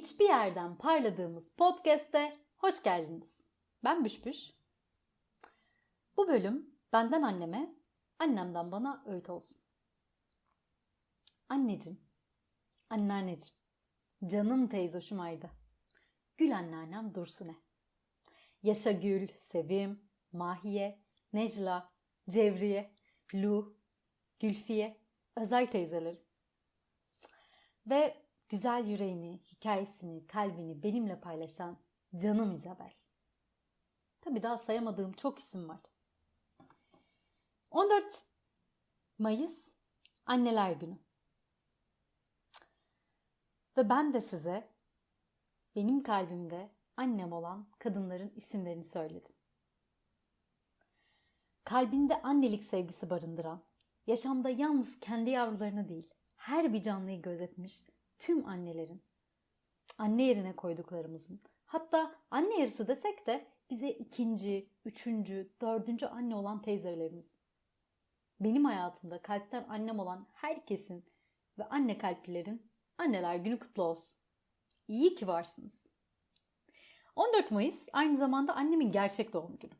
hiçbir yerden parladığımız podcast'te hoş geldiniz. Ben Büşbüş. Bu bölüm benden anneme, annemden bana öğüt olsun. Anneciğim, anneanneciğim, canım teyzoşum Ayda, Gül anneannem Dursune, Yaşa Gül, Sevim, Mahiye, Necla, Cevriye, Lu, Gülfiye, Özel teyzelerim. Ve güzel yüreğini, hikayesini, kalbini benimle paylaşan canım Isabel. Tabii daha sayamadığım çok isim var. 14 Mayıs Anneler Günü. Ve ben de size benim kalbimde annem olan kadınların isimlerini söyledim. Kalbinde annelik sevgisi barındıran, yaşamda yalnız kendi yavrularını değil, her bir canlıyı gözetmiş tüm annelerin, anne yerine koyduklarımızın, hatta anne yarısı desek de bize ikinci, üçüncü, dördüncü anne olan teyzelerimiz. Benim hayatımda kalpten annem olan herkesin ve anne kalplilerin anneler günü kutlu olsun. İyi ki varsınız. 14 Mayıs aynı zamanda annemin gerçek doğum günü.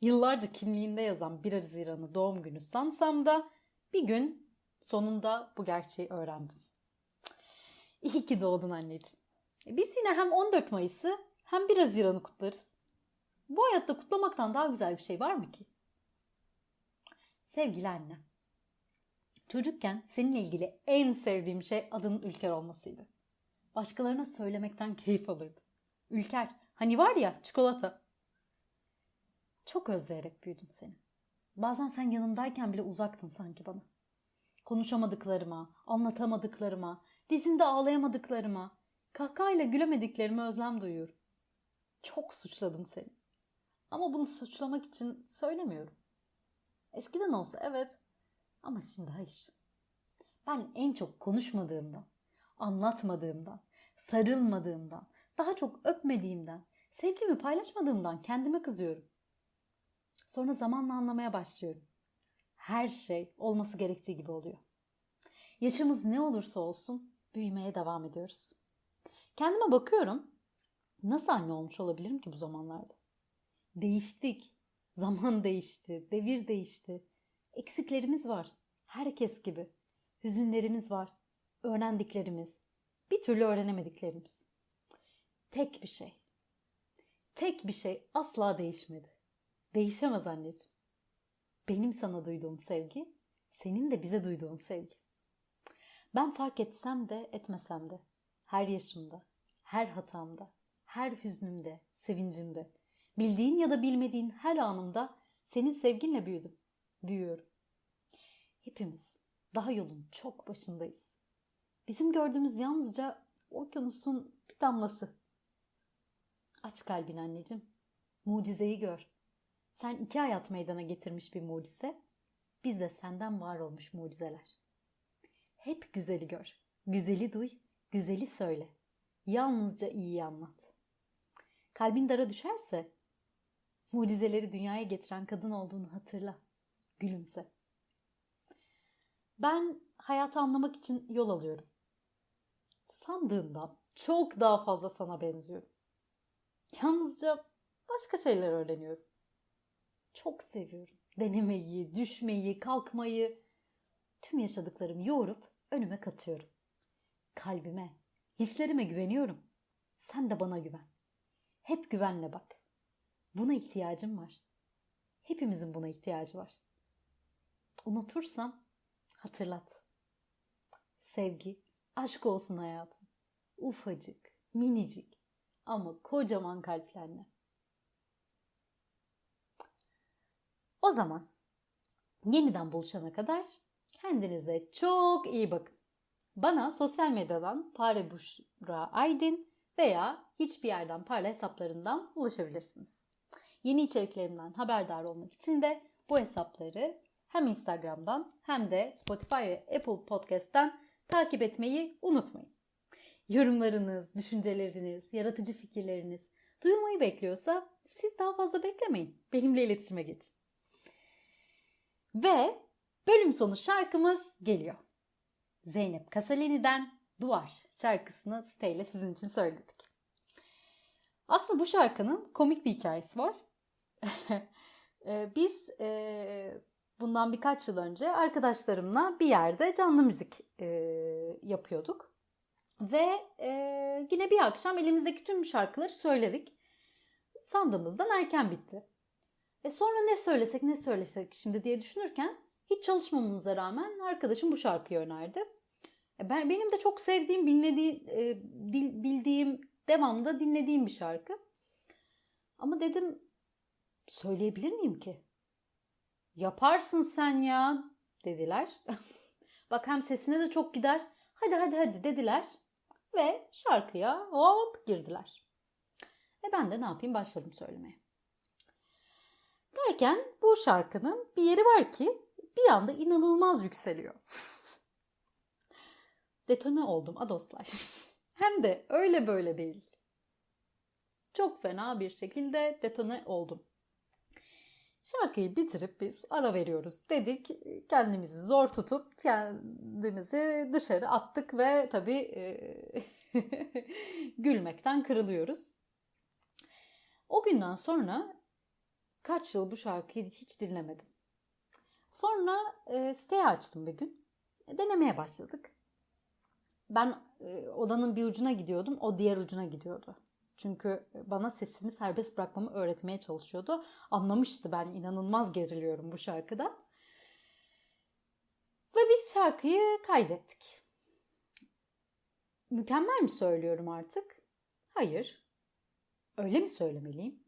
Yıllarca kimliğinde yazan 1 Haziran'ı doğum günü sansam da bir gün sonunda bu gerçeği öğrendim. İyi ki doğdun anneciğim. E, biz yine hem 14 Mayıs'ı hem 1 Haziran'ı kutlarız. Bu hayatta kutlamaktan daha güzel bir şey var mı ki? Sevgili anne. Çocukken seninle ilgili en sevdiğim şey adının Ülker olmasıydı. Başkalarına söylemekten keyif alırdım. Ülker, hani var ya çikolata. Çok özleyerek büyüdüm seni. Bazen sen yanımdayken bile uzaktın sanki bana. Konuşamadıklarıma, anlatamadıklarıma, dizinde ağlayamadıklarıma, kahkahayla gülemediklerime özlem duyuyorum. Çok suçladım seni. Ama bunu suçlamak için söylemiyorum. Eskiden olsa evet ama şimdi hayır. Ben en çok konuşmadığımdan, anlatmadığımdan, sarılmadığımdan, daha çok öpmediğimden, sevgimi paylaşmadığımdan kendime kızıyorum. Sonra zamanla anlamaya başlıyorum. Her şey olması gerektiği gibi oluyor. Yaşımız ne olursa olsun büyümeye devam ediyoruz. Kendime bakıyorum. Nasıl anne olmuş olabilirim ki bu zamanlarda? Değiştik. Zaman değişti, devir değişti. Eksiklerimiz var. Herkes gibi. Hüzünlerimiz var. Öğrendiklerimiz. Bir türlü öğrenemediklerimiz. Tek bir şey. Tek bir şey asla değişmedi. Değişemez anneciğim. Benim sana duyduğum sevgi, senin de bize duyduğun sevgi. Ben fark etsem de etmesem de, her yaşımda, her hatamda, her hüznümde, sevincimde, bildiğin ya da bilmediğin her anımda senin sevginle büyüdüm, büyüyorum. Hepimiz daha yolun çok başındayız. Bizim gördüğümüz yalnızca okyanusun bir damlası. Aç kalbin anneciğim. Mucizeyi gör. Sen iki hayat meydana getirmiş bir mucize, biz de senden var olmuş mucizeler. Hep güzeli gör, güzeli duy, güzeli söyle. Yalnızca iyiyi anlat. Kalbin dara düşerse, mucizeleri dünyaya getiren kadın olduğunu hatırla. Gülümse. Ben hayatı anlamak için yol alıyorum. Sandığından çok daha fazla sana benziyorum. Yalnızca başka şeyler öğreniyorum. Çok seviyorum. Denemeyi, düşmeyi, kalkmayı. Tüm yaşadıklarımı yoğurup önüme katıyorum. Kalbime, hislerime güveniyorum. Sen de bana güven. Hep güvenle bak. Buna ihtiyacım var. Hepimizin buna ihtiyacı var. Unutursam hatırlat. Sevgi, aşk olsun hayatım. Ufacık, minicik ama kocaman kalpli anne. O zaman yeniden buluşana kadar kendinize çok iyi bakın. Bana sosyal medyadan Pare Buşra Aydin veya hiçbir yerden Parla hesaplarından ulaşabilirsiniz. Yeni içeriklerimden haberdar olmak için de bu hesapları hem Instagram'dan hem de Spotify ve Apple Podcast'ten takip etmeyi unutmayın. Yorumlarınız, düşünceleriniz, yaratıcı fikirleriniz duyulmayı bekliyorsa siz daha fazla beklemeyin. Benimle iletişime geçin. Ve bölüm sonu şarkımız geliyor. Zeynep Kasalini'den Duvar şarkısını Site ile sizin için söyledik. Aslında bu şarkının komik bir hikayesi var. Ee, Biz e, bundan birkaç yıl önce arkadaşlarımla bir yerde canlı müzik e, yapıyorduk. Ve e, yine bir akşam elimizdeki tüm şarkıları söyledik. Sandığımızdan erken bitti. E sonra ne söylesek ne söylesek şimdi diye düşünürken hiç çalışmamamıza rağmen arkadaşım bu şarkıyı önerdi. E ben benim de çok sevdiğim, bilmediğim, e, bildiğim, devamlı dinlediğim bir şarkı. Ama dedim söyleyebilir miyim ki? Yaparsın sen ya dediler. Bak hem sesine de çok gider. Hadi hadi hadi dediler. Ve şarkıya hop girdiler. E ben de ne yapayım başladım söylemeye. Derken bu şarkının bir yeri var ki bir anda inanılmaz yükseliyor. Detone oldum adoslar. Hem de öyle böyle değil. Çok fena bir şekilde detone oldum. Şarkıyı bitirip biz ara veriyoruz dedik. Kendimizi zor tutup kendimizi dışarı attık ve tabii e, gülmekten kırılıyoruz. O günden sonra kaç yıl bu şarkıyı hiç dinlemedim. Sonra e, siteyi açtım bir gün. E, denemeye başladık. Ben e, odanın bir ucuna gidiyordum, o diğer ucuna gidiyordu. Çünkü bana sesimi serbest bırakmamı öğretmeye çalışıyordu. Anlamıştı ben inanılmaz geriliyorum bu şarkıda. Ve biz şarkıyı kaydettik. Mükemmel mi söylüyorum artık? Hayır. Öyle mi söylemeliyim?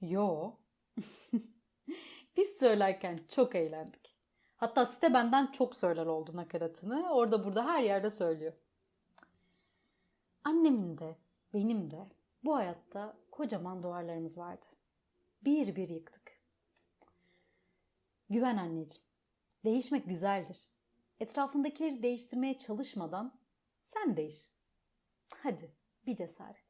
Yo. biz söylerken çok eğlendik. Hatta site benden çok söyler oldu nakaratını. Orada burada her yerde söylüyor. Annemin de benim de bu hayatta kocaman duvarlarımız vardı. Bir bir yıktık. Güven anneciğim. Değişmek güzeldir. Etrafındakileri değiştirmeye çalışmadan sen değiş. Hadi bir cesaret.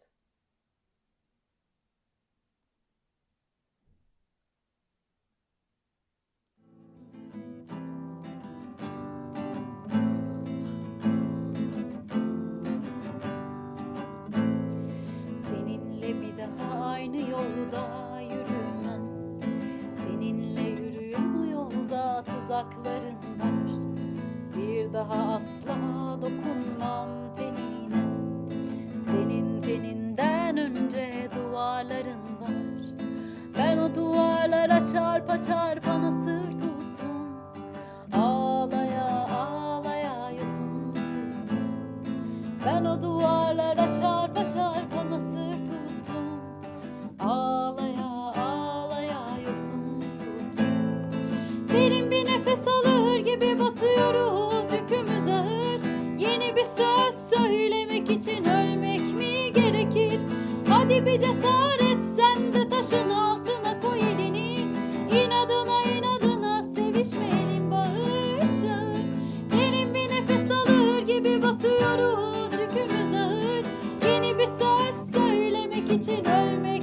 Var Bir daha asla dokunmam tenine. Senin teninden önce duvarların var. Ben o duvarlara çarpa çarpa nasır bir söz söylemek için ölmek mi gerekir? Hadi bir cesaret sen de taşın altına koy elini. İnadına inadına sevişmeyelim bağır çağır Derin bir nefes alır gibi batıyoruz yükümüz ağır. Yeni bir söz söylemek için ölmek